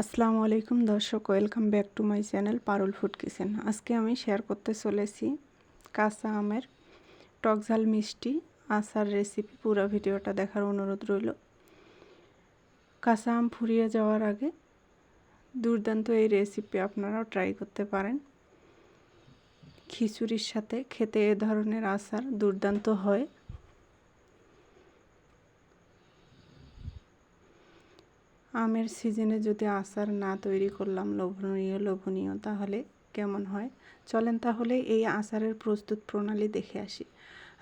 আসসালামু আলাইকুম দর্শক, welcome back to my channel Parul food kitchen. আজকে আমি শেয়ার করতে চলেছি কাঁচা আমের টকঝাল মিষ্টি আচার রেসিপি পুরো ভিডিওটা দেখার অনুরোধ রইল। কাঁচা আম ফুরিয়ে যাওয়ার আগে দুর্দান্ত এই রেসিপি আপনারাও ট্রাই করতে পারেন। খিচুড়ির সাথে খেতে এ ধরনের আচার দুর্দান্ত হয়। আমের সিজনে যদি আচার না তৈরি করলাম লোভনীয় লোভনীয়, তাহলে কেমন হয়? চলেন তাহলে এই আচারের প্রস্তুত প্রণালী দেখে আসি।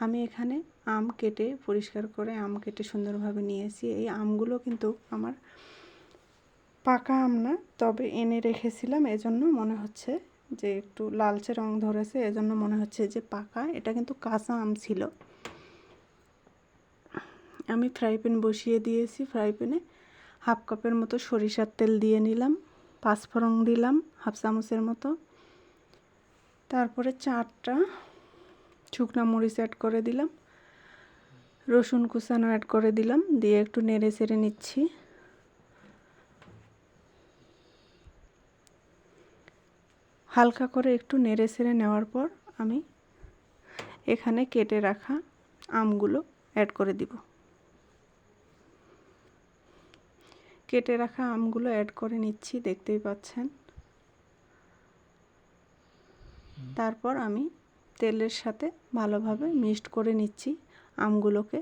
আমি এখানে আম কেটে পরিষ্কার করে আম কেটে সুন্দরভাবে নিয়েছি। এই আমগুলো কিন্তু আমার পাকা আম না, তবে এনে রেখেছিলাম। এজন্য মনে হচ্ছে যে একটু লালচে রং ধরেছে। এজন্য মনে হচ্ছে যে পাকা। এটা কিন্তু কাঁচা আম ছিল। আমি ফ্রাই প্যান বসিয়ে দিয়েছি। ফ্রাই প্যানে হাফ কাপের মতো সরিষার তেল দিয়ে নিলাম পাঁচফোড়ন দিলাম, হাফ চামচের মতো। তারপরে চারটা শুকনা মরিচ অ্যাড করে দিলাম, রসুন কুচানো অ্যাড করে দিলাম, দিয়ে একটু নেড়ে চেড়ে নিচ্ছি। হালকা করে একটু নেড়ে চেড়ে নেওয়ার পর আমি এখানে কেটে রাখা আমগুলো অ্যাড করে দিব। কেটে রাখা আমগুলো অ্যাড করে নিচ্ছি দেখতেই পাচ্ছেন। তারপর আমি তেলের সাথে ভালোভাবে মিক্সড করে নিচ্ছি আমগুলোকে।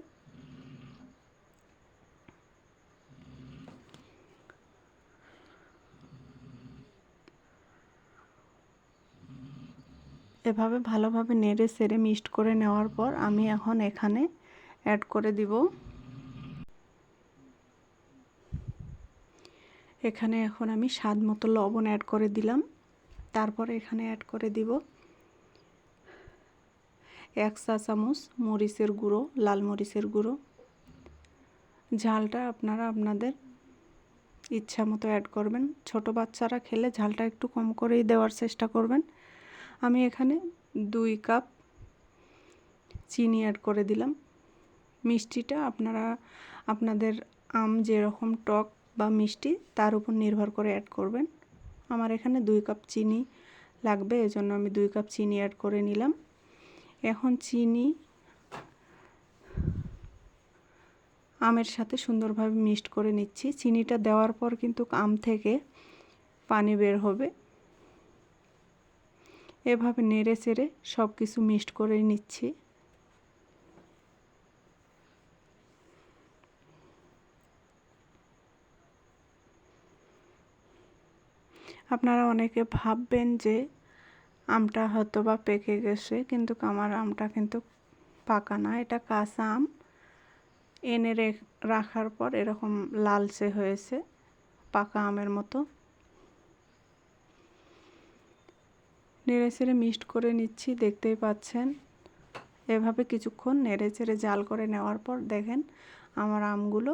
এভাবে ভালোভাবে নেড়ে সেড়ে মিক্সড করে নেওয়ার পর আমি এখন এখানে অ্যাড করে দিব। এখানে এখন আমি স্বাদ মতো লবণ অ্যাড করে দিলাম। তারপরে এখানে অ্যাড করে দিব এক চা চামচ মরিচের গুঁড়ো, লাল মরিচের গুঁড়ো। ঝালটা আপনারা আপনাদের ইচ্ছা মতো অ্যাড করবেন। ছোট বাচ্চারা খেলে ঝালটা একটু কম করেই দেওয়ার চেষ্টা করবেন। আমি এখানে দুই কাপ চিনি অ্যাড করে দিলাম। মিষ্টিটা আপনারা, আপনাদের আম যেরকম টক বা মিষ্টি, তার উপর নির্ভর করে অ্যাড করবেন। আমার এখানে দুই কাপ চিনি লাগবে, এজন্য আমি দুই কাপ চিনি অ্যাড করে নিলাম। এখন চিনি আমের সাথে সুন্দরভাবে মিক্সড করে নিচ্ছি। চিনিটা দেওয়ার পর কিন্তু আম থেকে পানি বের হবে। এভাবে নেড়ে চেড়ে সব কিছু মিক্সড করে নিচ্ছি। আপনারা অনেকে ভাববেন যে আমটা হয়তো বা পেকে গেছে, কিন্তু আমার আমটা কিন্তু পাকা না। এটা কাঁচা আম। এনে রাখার পর এরকম লালচে হয়েছে, পাকা আমের মতো। নেড়ে চেড়ে মিক্সড করে নিচ্ছি, দেখতেই পাচ্ছেন। এভাবে কিছুক্ষণ নেড়ে চেড়ে জাল করে নেওয়ার পর দেখেন আমার আমগুলো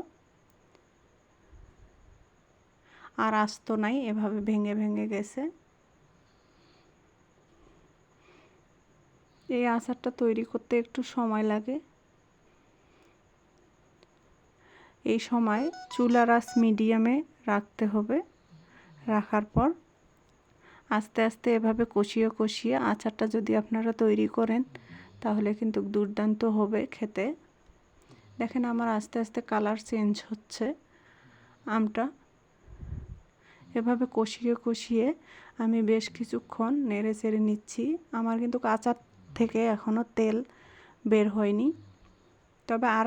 আর আস্ত নাই, এভাবে ভেঙে ভেঙে গেছে। এই আচারটা তৈরি করতে একটু সময় লাগে। এই সময় চুলার আঁচ মিডিয়ামে রাখতে হবে। রাখার পর আস্তে আস্তে এভাবে কষিয়ে কষিয়ে আচারটা যদি আপনারা তৈরি করেন, তাহলে কিন্তু দুর্দান্ত হবে খেতে। দেখেন আমার আস্তে আস্তে কালার চেঞ্জ হচ্ছে। আমটা এভাবে কষিয়ে কষিয়ে আমি বেশ কিছুক্ষণ নেড়ে চেড়ে নিচ্ছি। আমার কিন্তু কাঁচার থেকে এখনও তেল বের হয়নি। তবে আর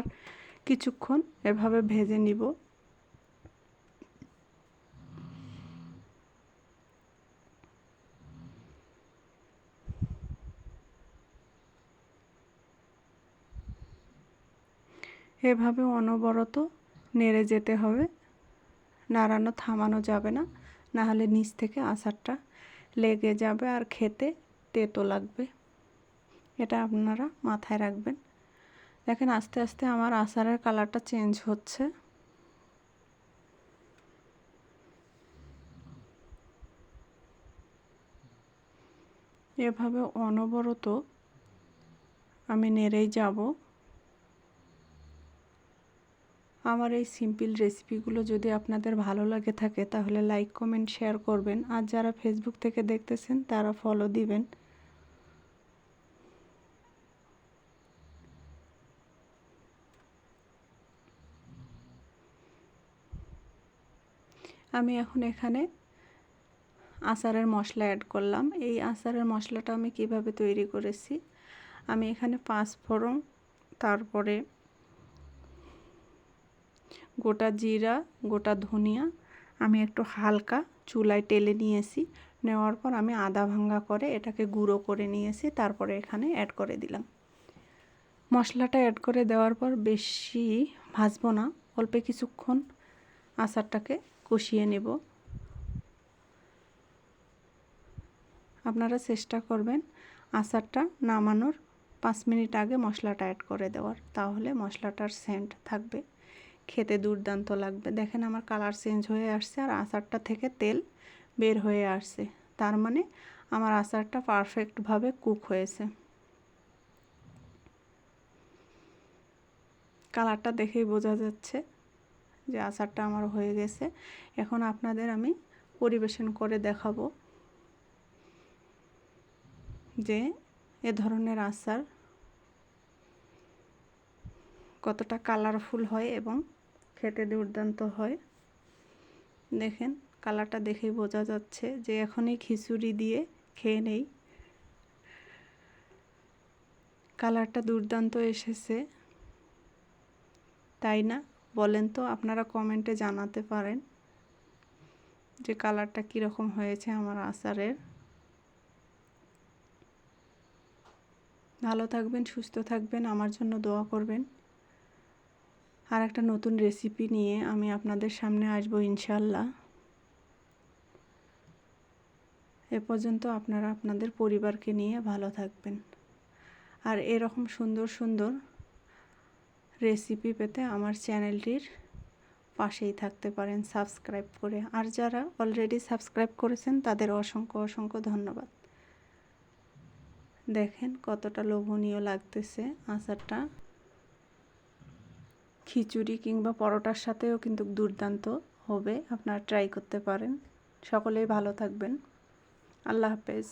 কিছুক্ষণ এভাবে ভেজে নিব। এভাবে অনবরত নেড়ে যেতে হবে। নাড়ানো থামানো যাবে না। নাহলে নিচ থেকে আচারটা লেগে যাবে আর খেতে তেতো লাগবে। এটা আপনারা মাথায় রাখবেন। দেখেন আস্তে আস্তে আমার আচারের কালারটা চেঞ্জ হচ্ছে। এভাবে অনবরত আমি নেড়েই যাব। আমার এই সিম্পল রেসিপিগুলো যদি আপনাদের ভালো লাগে থাকে, তাহলে লাইক, কমেন্ট, শেয়ার করবেন। আর যারা ফেসবুক থেকে দেখতেছেন, তারা ফলো দিবেন। আমি এখন এখানে আচারের মশলা অ্যাড করলাম। এই আচারের মশলাটা আমি কীভাবে তৈরি করেছি? আমি এখানে পাঁচ ফোড়ন, তারপরে গোটা জিরা, গোটা ধনিয়া, আমি একটু হালকা চুলায় টেলে নিয়েছি। নেওয়ার পর আমি আদা ভাঙ্গা করে এটাকে গুঁড়ো করে নিয়েছি, তারপরে এখানে অ্যাড করে দিলাম। মশলাটা অ্যাড করে দেওয়ার পর বেশি ভাজবো না, অল্প কিছুক্ষণ আচারটাকে কষিয়ে নেব। আপনারা চেষ্টা করবেন আচারটা নামানোর পাঁচ মিনিট আগে মশলাটা অ্যাড করে দেওয়ার, তাহলে মশলাটার সেন্ট থাকবে। খেতে দুর্দান্ত লাগবে। দেখেন আমার কালার চেঞ্জ হয়ে আসছে আর আচারটা থেকে তেল বের হয়ে আসছে। তার মানে আমার আচারটা পারফেক্টভাবে কুক হয়েছে। কালারটা দেখেই বোঝা যাচ্ছে যে আচারটা আমার হয়ে গেছে। এখন আপনাদের আমি পরিবেশন করে দেখাবো যে এ ধরনের আচার কতটা কালারফুল হয় এবং খেতে দুর্দান্ত হয়। দেখেন, কালারটা দেখেই বোঝা যাচ্ছে যে এখনই খিচুড়ি দিয়ে খেয়ে নেই। কালারটা দুর্দান্ত এসেছে। তাই না? বলেন তো, আপনারা কমেন্টে জানাতে পারেন যে কালারটা কীরকম হয়েছে আমার আচারের। ভালো থাকবেন, সুস্থ থাকবেন, আমার জন্য দোয়া করবেন। আর একটা নতুন রেসিপি নিয়ে আমি আপনাদের সামনে আসব ইনশাল্লাহ এ পর্যন্ত আপনারা আপনাদের পরিবারকে নিয়ে ভালো থাকবেন। আর এরকম সুন্দর সুন্দর রেসিপি পেতে আমার চ্যানেলটির পাশেই থাকতে পারেন সাবস্ক্রাইব করে। আর যারা অলরেডি সাবস্ক্রাইব করেছেন, তাদের অসংখ্য অসংখ্য ধন্যবাদ। দেখেন কতটা লোভনীয় লাগতেছে আচারটা। খিচুড়ি কিংবা পরোটার সাথেও কিন্তু দুর্দান্ত হবে। আপনারা ট্রাই করতে পারেন। সকলেই ভালো থাকবেন। আল্লাহ হাফেজ।